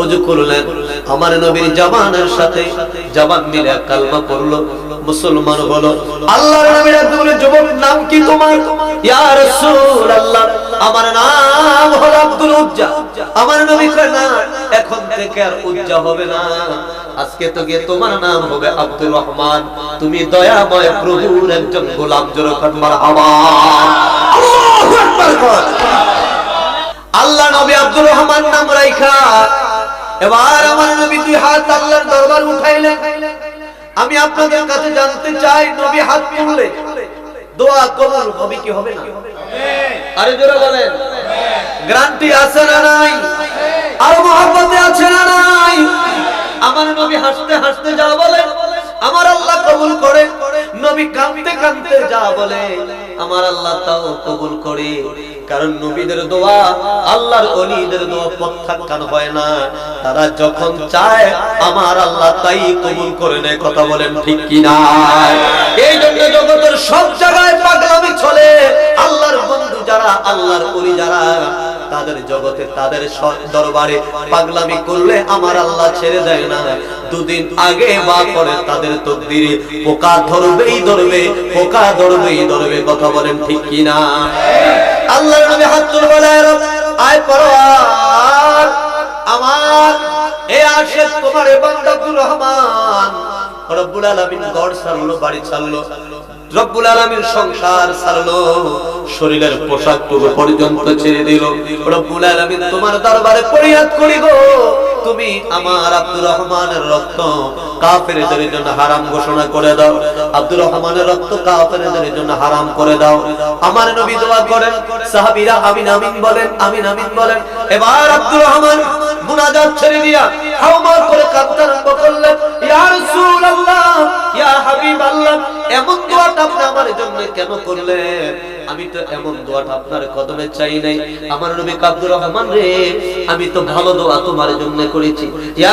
অজু করলেন আমার নবীর জামানের সাথে জামান মিলে কালমা মুসলমান যুবক নাম কি তোমার? আমার নাম আব্দুল উজ্জা। আমার নবী কয়, না, এখন থেকে আর উজ্জা হবে না। আজকে তো গিয়ে তোমার নাম হবে আব্দুর রহমান। তুমি দয়াময় প্রভুর একজন গোলাম জোরকান আল্লাহ নবী আব্দুর রহমান নাম রাইখা। এবার আমার নবী দুই হাত আল্লাহর দরবার উঠাইলেন। আমি আপনাদের কাছে জানতে চাই, নবী হাত তুললে দোয়া কবুল হবে কি হবে না? আরে জোরে বলেন। গ্রান্টি আছে না নাই? আর মহব্বতে আছে না নাই? আমার নবী হাসতে হাসতে যা বলে আমার আল্লাহ কবুল করে নবী কাঁদতে কাঁদতে যা বলে, আমার আল্লাহ তাও কবুল করে। কারণ নবীদের দোয়া আল্লাহর অলিদের দোয়া প্রত্যাখ্যান হয় না। তারা যখন চায়, আমার আল্লাহ তাই কবুল করে নেয়, কথা বলেন ঠিক কি না এই জন্য জগতের সব জায়গায় পাগলামি চলে। আল্লাহর বন্ধু যারা, আল্লাহর অলি যারা তাদের জগতে, তাদের দরবারে পাগলামি করলে আমার আল্লাহ ছেড়ে দেয় না। দুদিন আগে বা পরে তাদের তকদিরে পোকা ধরবেই ধরবে, পোকা ধরবেই ধরবে, কথা বলেন ঠিক কি না আল্লাহর নবী হাত তুলে বলে, আয় পরওয়ার, আমার, এ আশেক তোমার বান্দা রহমান। রব্বুল আলামিন ঘর ছাড়লো, বাড়ি ছাড়লো। রব্বুল সংসার ছাড়লো শরীরের পোশাক টুকু পর্যন্ত ছেড়ে দিল। রব্বুল তোমার দরবারে ফরিয়াদ করি গো। তুমি আমার আব্দুর রহমানের রক্ত কাফেরদের জন্য হারাম ঘোষণা করে দাও। আব্দুর রহমানের রক্ত কাফেরদের জন্য হারাম করে দাও। আমার নবী দোয়া করেন, সাহাবীরা আমিন আমিন বলেন, আমিন আমিন বলেন। এবার আব্দুর রহমান মুনাজাত ছেড়ে দিয়া করে করলেন আমি তো এমন দোয়াটা আপনার কদমে চাই নাই। আমার নবী রহমান রে, আমি তো ভালো দোয়া তোমার জন্য করেছি। ইয়া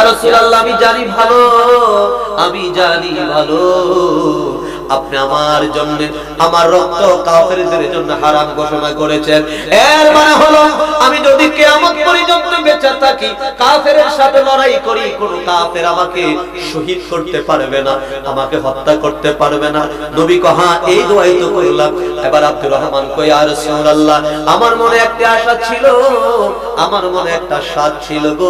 আমি জানি ভালো, আমি জানি ভালো। আপনি আমার জন্য আমার রক্ত কাফেরদের জন্য হারাম ঘোষণা করেছেন। এর মানে হলো, আমি যদি কিয়ামত পর্যন্ত বেঁচে থাকি, কাফেরের সাথে লড়াই করি, কোন কাফের আমাকে শহীদ করতে পারবে না, আমাকে হত্যা করতে পারবে না। নবী কহা এই দোয়াই তো করলাম। এবার আব্দুর রহমান কই আর রাসূলুল্লাহ, আমার মনে একটা আশা ছিল, আমার মনে একটা স্বাদ ছিল গো।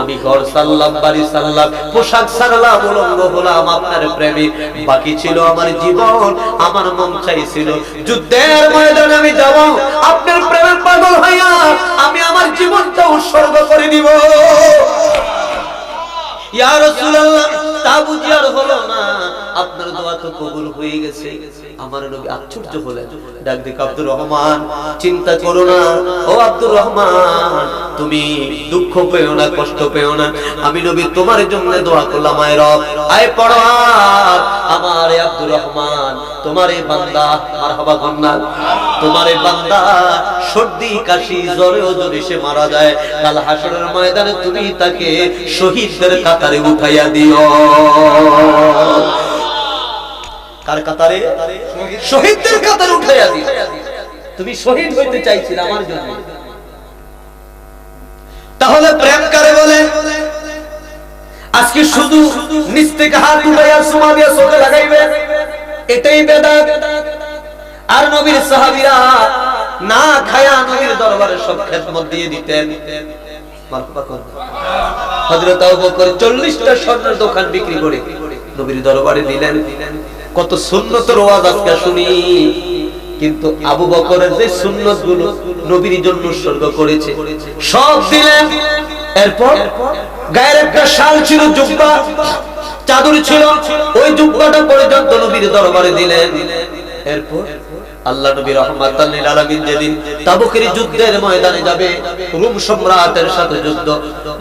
আমি ঘর সাল্লাম বাড়ি সাল্লাম পোশাক সারলাম, উলঙ্গ হলাম আপনার প্রেমে। বাকি ছিল আমার জীবন, আমার মন চাইছিল। যুদ্ধের ময়দানে আমি যাব, আপনার প্রেমের পাগল হইয়া আমি আমার জীবনটা উৎসর্গ করে দিব। ইয়া রাসূলুল্লাহ, তা বুঝি আর হলো না। আপনার দোয়া তো কবুল হয়ে গেছে। আমার নবী আশ্চর্য হলেন। ডাক আব্দুর রহমান, চিন্তা করো না। ও আব্দুর রহমান, তুমি দুঃখ পেও না, কষ্ট পেও না। আমি নবী তোমার জন্য দোয়া করলাম, আয় রব, আয় পড়ার আমার আব্দুর রহমান, তোমার বান্দা, মারহাবা গন্না। তোমার বান্দা, সর্দি, কাশি, জ্বরে জ্বরে সে মারা যায়, কাল হাসরের ময়দানে তুমি তাকে শহীদদের কাতারে উঠাইয়া দিও। কার কাতারে? শহীদদের কাতারে উঠাইয়া দিও। তুমি শহীদ হইতে চাইছিলে আমার জন্য। তাহলে প্রেম কারে বলে? আজকে শুধু নিচ থেকে হাত উঠাইয়া সুমা দিয়া চোখে লাগাইবে। এটাই বেদাত। আর নবীর সাহাবীরা না খায়া নবীর দরবারে সব খেদমত দিয়ে দিতেন। হযরত আবু বকর 40টা স্বর্ণের দোকান বিক্রি করে নবীর দরবারে দিলেন কত কিন্তু আবু বকরের যে নবীর জন্য করেছে, সব দিলেন। এরপর গায়ের একটা শাল ছিল, জুব্বা। চাদর ছিল। ওই জুব্বাটা পর্যন্ত নবীর দরবারে দিলেন। এরপর আল্লাহ নবী রহমাতাল লিল আলামিন যেদিন তাবুকের যুদ্ধের ময়দানে যাবে, রোম সম্রাটের সাথে যুদ্ধ,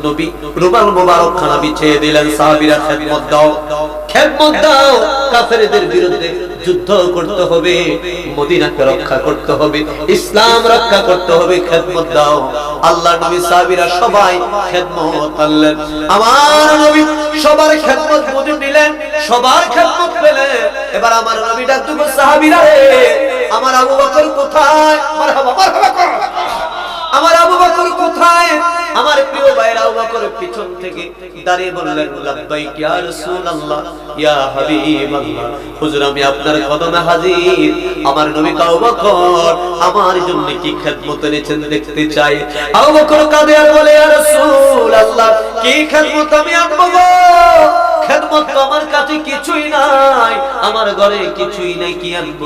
নবী রুমাল মোবারক খানা বিছিয়ে দিলেন, সাহাবীরা খেদমত দাও। খেদমত দাও, কাফেরদের বিরুদ্ধে যুদ্ধ করতে হবে, মদিনাকে রক্ষা করতে হবে, ইসলাম রক্ষা করতে হবে, খেদমত দাও। আল্লাহ নবী সাহাবীরা সবাই খেদমত করলেন। আমার নবী সবার খেদমত মজুর দিলেন সবার খেদমত পেলেন। এবার আমার নবী ডাক সাহাবীরা রে, আমার আবু বকর কোথায়? পিছন থেকে দাঁড়িয়ে বললেন, লাব্বাইক ইয়া রাসূলুল্লাহ, ইয়া হাবিবাল্লাহ, হুজুর, আমি আপনার কদমে হাজির। আমার নবী আমার জন্য কি খেদমত এনেছেন দেখতে চাই? আবু বকর কাঁদে আর বলে, ইয়া রাসূলুল্লাহ, কি খেদমত আমি? খেদমত তো আমার কাছে কিছুই নাই, আমার ঘরে কিছুই নাই, কি আনব?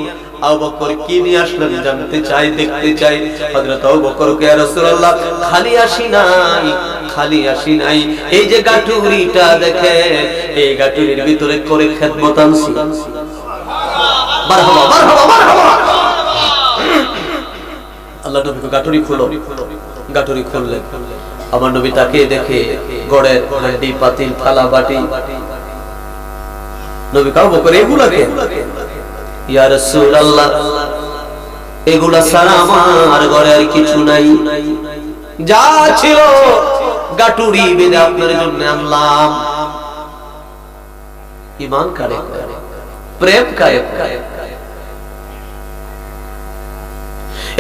আবু বকর কি নিয়ে আসলেন জানতে চাই, দেখতে চাই। হযরত আবু বকর কে রাসূলুল্লাহ, খালি আসি নাই খালি আসি নাই। এই যে গাটুরিটা দেখে, এই গাটুরির ভিতরে করে খেদমত আনছি। আল্লাহ নবী গাটুরি খুলো। গাটুরি খুললেন আমার নবী তাকে দেখে গড়ের হান্ডি পাতিল, থালা, বাটি। নবী কাউ বকর এগুলাকে? এগুলা ছাড়া আমার ঘরে আর কিছু নাই। যা ছিল গাটুরি বেঁধে আপনার জন্য আনলাম। ইমান কারে প্রেম কায়ে?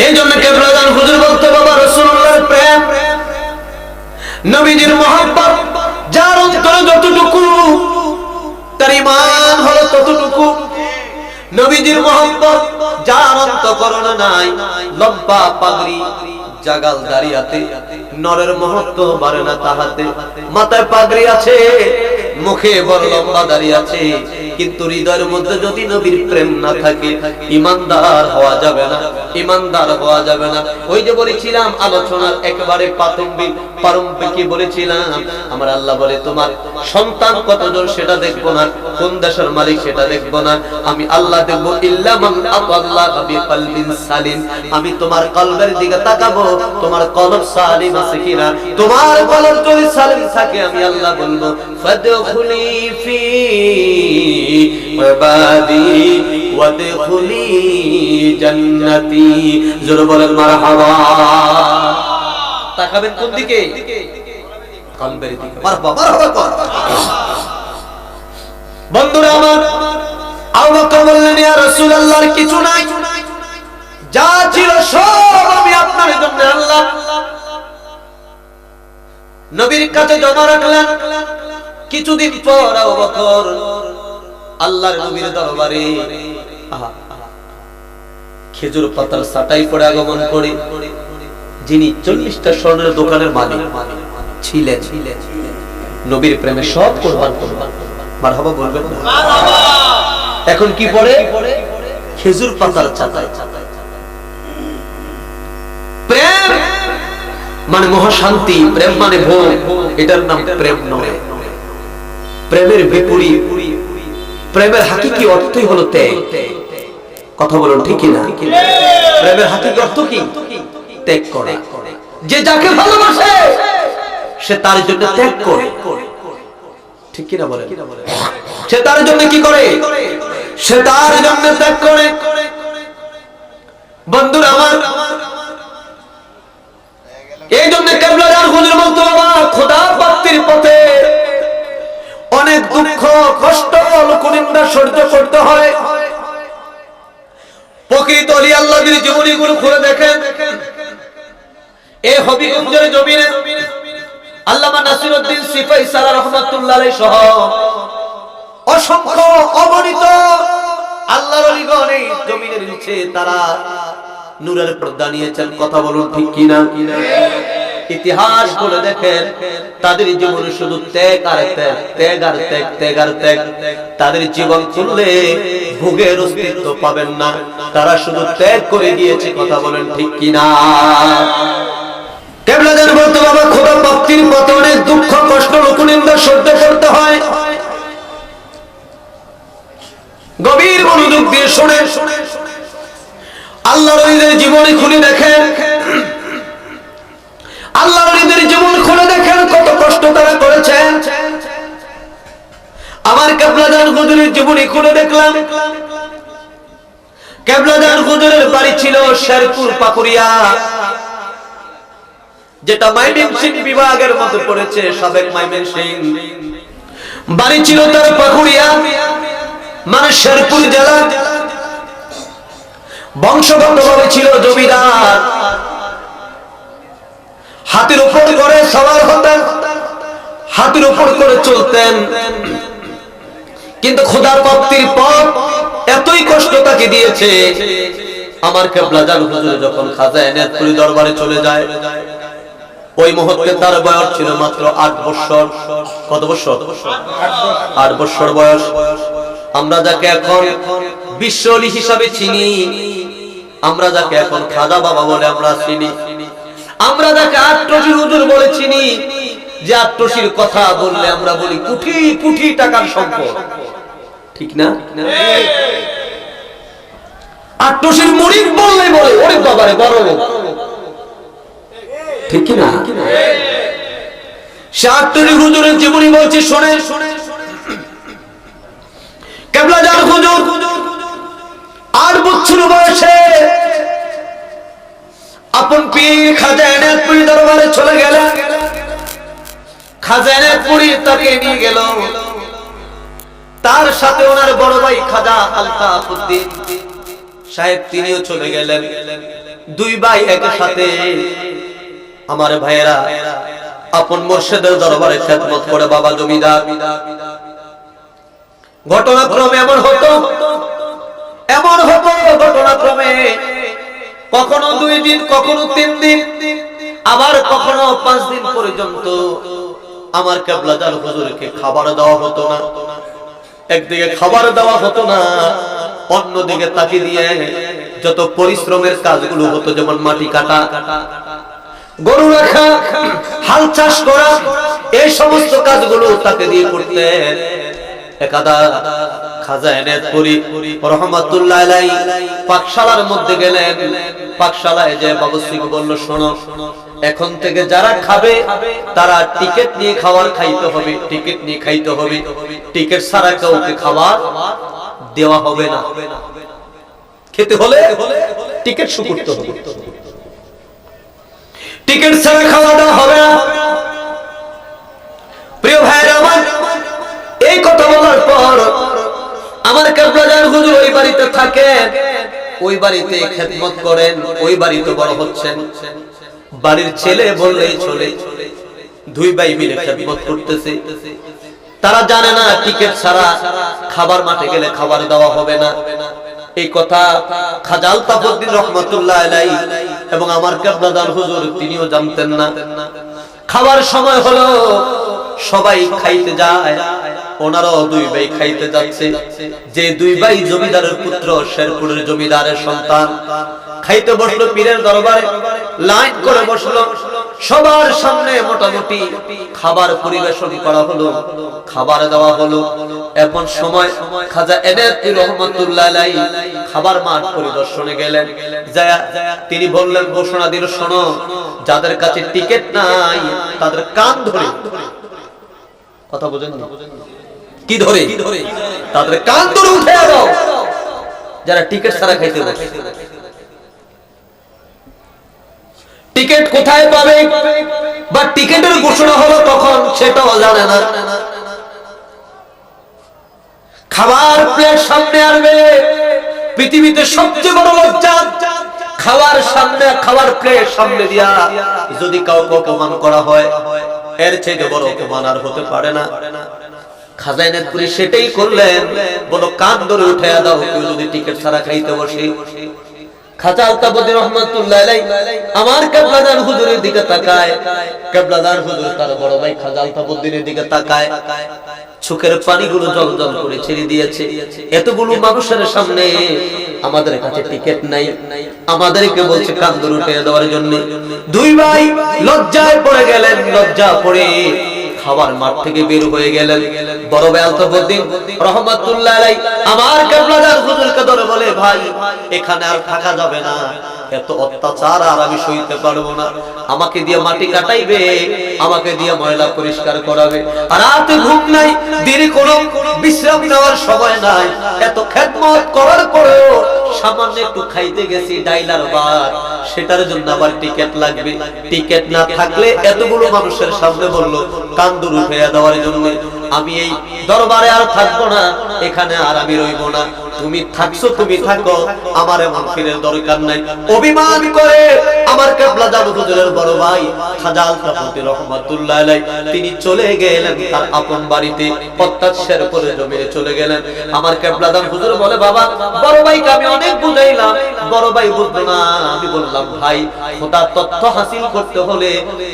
এই জন্য কেবলাদান হুজুর বলতে, বাবা রাসূলুল্লাহর প্রেম, নবীজির মহব্বত, যার অন্তরে যতটুকু, তার ইমান হলো ততটুকু। নবীজির মহব্বত, যার অন্তকরণ নাই, লম্বা পাগড়ি জাগাল দাঁড়িয়াতে, নরের মহত্ব বাড়ে না তাহাতে। মাথায় পাগড়ি আছে, মুখে বড় লম্বা দাঁড়িয়ে আছে, কিন্তু হৃদয়ের মধ্যে যদি নবীর প্রেম না থাকে, ইমানদার হওয়া যাবে না। ইমানদার হওয়া যাবে না। ওই যে বলেছিলাম, আলোচনার একেবারে প্রাথমিক পারম্পরিক বলেছিলাম। আমার আল্লাহ বলে, তোমার সন্তান কতজন সেটা দেখব না, কোন দেশের মালিক সেটা দেখব না। আমি আল্লাহ দেখব, ইল্লা মান আতাল্লাহ বিকলবিন সালিম। আমি তোমার কলবের দিকে তাকাবো, তোমার কলব সালিম আছে কিনা? তোমার কলব যদি সালিম থাকে, আমি আল্লাহ বলব, ফাদখুলি ফি ইবাদি কিছু নাই। যা ছিল সব আমি আপনার জন্য আল্লাহ নবীর কাছে জমা রাখলেন কিছুদিন পর আবু আল্লাহর নবীর দরবারে খেজুর পাতার সাটাই পড়ে আগমন করে, যিনি চল্লিশটা স্বর্ণের দোকানের মালিক, ছিলেন। নবীর প্রেমে সব কোরবান কোরবান মারহাবা বলবেন এখন কি পড়ে? খেজুর পাতার চাতায় প্রেম মানে মহাশান্তি, প্রেম মানে ভোগ। এটার নাম প্রেম নয়। প্রেমের বিপরীত। প্রেমের হাকিকি অর্থই হলো ত্যাগ। কথা বলুন ঠিক না প্রেমের হাকিকি অর্থ কি? ত্যাগ করে। যে যাকে ভালোবাসে, সে তার জন্য ত্যাগ করে। ঠিক কিনা বলে সে তার জন্য কি করে? সে তার জন্য ত্যাগ করে। বন্ধুরা আমার, এই জন্য কেবলাদার হুজুর বলতো বাবা খোদা প্রাপ্তির পথে অনেক দুঃখ, কষ্ট, লোকনিন্দা সহ্য করতে হয়। প্রকৃত অলি আল্লাহদের জীবনীগুলো খুলে দেখেন এই হবিগঞ্জের জমিনে আল্লামা নাসিরউদ্দিন সিফাই সারা রহমাতুল্লাহ আলাইহি সহ অসংখ্য অগণিত আল্লাহর অলিগণ জমিনের নিচে তারা নূরের পর্দা নিয়েছেন। কথা বলুন ঠিক কিনা? ইতিহাস বলে দেখেন তাদের জীবনে শুধু ত্যাগ আর ত্যাগ ত্যাগ আর ত্যাগ ত্যাগ আর ত্যাগ। তাদের জীবন চললে ভোগের অস্তিত্ব পাবেন না। তারা শুধু ত্যাগ করে গিয়েছে, কথা বলেন ঠিক কিনা? কেবলাদের বলতে বাবা, খোদা প্রাপ্তির অনেক দুঃখ, কষ্ট লোকনিন্দা সহ্য করতে হয়। গভীর মনোযোগ দিয়ে শুনে। জীবনে খুলে দেখেন আল্লাহ রলিদের জীবন খুলে দেখেন, কত কষ্ট তারা করেছেন। আমার জীবনী খুলে দেখলাম। কেবলাদার বাড়ি ছিল শেরপুর পাকুড়িয়া, যেটা মাইমিন সিং বিভাগের মধ্যে পড়েছে, সাবেক মাইমিন সিং। বাড়ি ছিল তার পাকুড়িয়া মানে শেরপুর জেলা বংশগতভাবে ছিল জমিদার। হাতির উপর করে সবার হতেন হাতির উপর করে চলতেন। কিন্তু খোদা প্রাপ্তির পর এতই কষ্ট তাকে দিয়েছে, আমার কেবলা জান হুজুর যখন খাজা এনায়তপুরি দরবারে চলে যায়, ওই মুহূর্তে তার বয়স ছিল মাত্র আট বছর কত বছর আট বছর বয়স। আমরা যাকে এখন বিশ্বলি হিসাবে চিনি, আমরা যাকে এখন খাজা বাবা বলে আমরা চিনি। আমরা যাকে আট্রসি হুজুর বলে চিনি। যে আট্রসির কথা বললে আমরা বলি কোটি কোটি টাকার সম্পদ। ঠিক না? আট্রসির বললে বলে, ওরে বাবারে, বড় ঠিক না? হুজুরের জীবনী বলছে, শোনে কেবলা যার হুজুর, আট বছর বয়সে আপন পীর খাজা এনায়তপুরি দরবারে চলে গেলেন খাজা এনায়তপুরি তাকে নিয়ে গেল। তার সাথে ওনার বড় ভাই খাজা আলতাফউদ্দিন সাহেব, তিনিও চলে গেলেন। দুই ভাই একই সাথে আমার ভাইয়েরা আপন মোর্শেদের দরবারে খেদমত করে বাবা জমিদার। ঘটনাক্রমে এমন হতো এমন হতো, ঘটনাক্রমে কখনো দুই দিন, কখনো তিন দিন, আবার কখনো পাঁচ দিন পর্যন্ত আমার কেবলাদার হুজুরকে খাবার দেওয়া হতো না। একদিকে খাবার দেওয়া হতো না, অন্যদিকে তাকে দিয়ে যত পরিশ্রমের কাজগুলো হতো, যেমন মাটি কাটা, গরু রাখা, হাল চাষ করা, এই সমস্ত কাজগুলো তাকে দিয়ে করতেন। একাদা খাজা এনায়তপুরি রহমাতুল্লাহ আলাইহি পাকশালার মধ্যে গেলেন। পাকশালায় যে বাবু সিং বলল, শোনো, এখন থেকে যারা খাবে, তারা টিকিট নিয়ে খাবার খাইতে হবে, টিকিট নিয়ে খাইতে হবে। টিকিট ছাড়া কাউকে খাবার দেওয়া হবে না। খেতে হলে টিকিট শু হবে। টিকিট ছাড়া খাওয়া দাওয়া হবে না। তারা জানে না টিকিট ছাড়া খাবার মাঠে গেলে খাবার দেওয়া হবে না। এই কথা খাজাল তাফুদ্দিন রহমতুল্লাহ এবং আমার কাবলাদার হুজুর, তিনিও জানতেন না। খাবার সময় হলো সবাই খাইতে যায়। ওনারাও দুই ভাই খাইতে যাচ্ছে। যে দুই ভাই জমিদারের পুত্র, শেরপুরের জমিদারের সন্তান। খাইতে বসল পীরের দরবারে, লাইন করে বসল। সবার সামনে মোটামুটি খাবার পরিবেশন করা হলো, খাবার দেওয়া হলো। এখন সময়, খাজা আলাইহি খাবার মাঠ পরিদর্শনে গেলেন। যায় তিনি বললেন, ঘোষণা দিল, শোনো, যাদের কাছে টিকিট নাই, তাদের কান ধরে। কথা বোঝেন না? কি ধরে? তাদের কান ধরে উঠে দাও। যারা টিকিট ছাড়া খাইতে বসে। টিকিট কোথায় পাবে? বা টিকিটের ঘোষণা হলো তখন সেটাও জানে না। খাবার প্লেট সামনে আনবে পৃথিবীতে সবচেয়ে বড় লজ্জা, খাবার সামনে, খাবার প্লেট সামনে দিয়া যদি কাউকে অপমান করা হয়, এর চেয়ে বড় অপমান আর হতে পারে না। খাজাইনের পুরি সেটাই করলেন। বলো, কান ধরে উঠে দাও, কেউ যদি টিকিট ছাড়া খাইতে বসে। বড় এতগুলো মানুষের সামনে আমাদের কাছে টিকিট নাই। আমাদেরকে বলছে কান্দর উঠে দেওয়ার জন্য। দুই ভাই লজ্জায় পড়ে গেলেন, লজ্জা পড়ে খাবার মাঠ থেকে বের হয়ে গেলেন। বড় ভাই আলতাফুদ্দিন রহমাতুল্লাহ আলাই আমার কেবলাদার হুজুরকে ধরে বলে, ভাই, এখানে আর থাকা যাবে না। এত অত্যাচার আর আমি সইতে পারব না। আমাকে দিয়ে মাটি কাটাইবে, আমাকে দিয়ে ময়লা পরিষ্কার করাবে। আর রাতে ঘুম নাই, দিনে কোনো বিশ্রাম নেওয়ার সময় নাই। এত খেদমত করার পরেও সামান্য একটু খাইতে গেছি ডাইলার ভাত সেটার জন্য আবার টিকিট লাগবে। টিকিট না থাকলে এতগুলো মানুষের সামনে বলল, কান্দুর উঠে দেওয়ার জন্য। আমি এই দরবারে আর থাকব না, এখানে আর আমি রইব না। তুমি থাকছো, তুমি থাকো, আমার এমন ফিরের দরকার নাই। অভিমান করে আমার কেবলা জানু হুজুরের বড় ভাই, খাজাল তাফতি রহমাতুল্লাহ আলাই তিনি চলে গেলেন তার আপন বাড়িতে অত্যাচার করে জমিয়ে চলে গেলেন। আমার কেবলা জানু হুজুর বলে, বাবা, বড় ভাইকে আমি অনেক বুঝাইলাম। বড় ভাই বুঝলো না, আমি বললাম, ভাই খোদা তথ্য হাসিল করতে হলে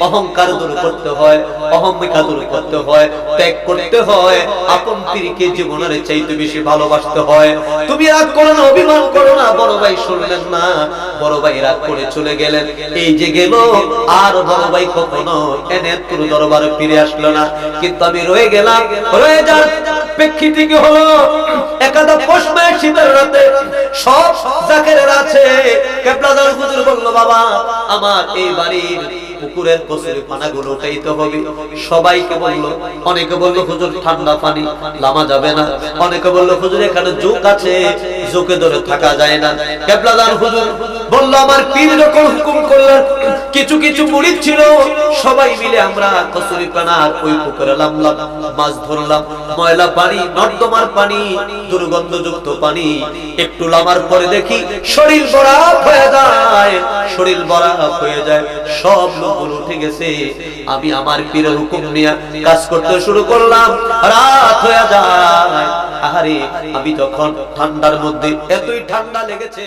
অহংকার দূর করতে হয়, অহমিকা দূর করতে হয়, ত্যাগ করতে হয় আপন পীরকে জীবনের চাইতে বেশি ভালোবাসতে হয়। তুমি রাগ করো না অভিমান করো না বড় ভাই শুনলেন না। বড় ভাই রাগ করে চলে গেলেন। এই যে গেল আর বড় ভাই কখনো এনে তোর দরবারে ফিরে আসলো না। কিন্তু আমি রয়ে গেলাম রয়ে যার প্রেক্ষিতে কি হলো? একাদা মাসের শীতের রাতে সব জাকেরের আছে। কেপলাদার হুজুর বলল বাবা আমার এই বাড়ির পুকুরের কচুরি পানাগুলো উঠাইতে হবে। সবাইকে বলল, অনেকে বলল, হুজুর, ঠান্ডা পানি, লামা যাবে না। অনেকে বলল, হুজুর, এখানে জোক আছে। জোকে ধরে থাকা যায় না। কেবলাদার হুজুর বলল, আমার পীর যখন হুকুম করলেন? কিছু কিছু মুড়িদ ছিল, সবাই মিলে আমরা কচুরি পানার ওই পুকুরে নামলাম, মাছ ধরলাম, ময়লা পানি, নর্দমার পানি, দুর্গন্ধযুক্ত পানি, একটু লামার পরে দেখি শরীর বরাফ হয়ে যায়, শরীর বরাফ হয়ে যায়, সব লোকগুলো উঠে গেছে। আমি আমার পীরের হুকুম নিয়ে কাজ করতে শুরু করলাম, রাত হয়ে যায়। আহারে আমি যখন ঠান্ডার মধ্যে এতই ঠান্ডা লেগেছে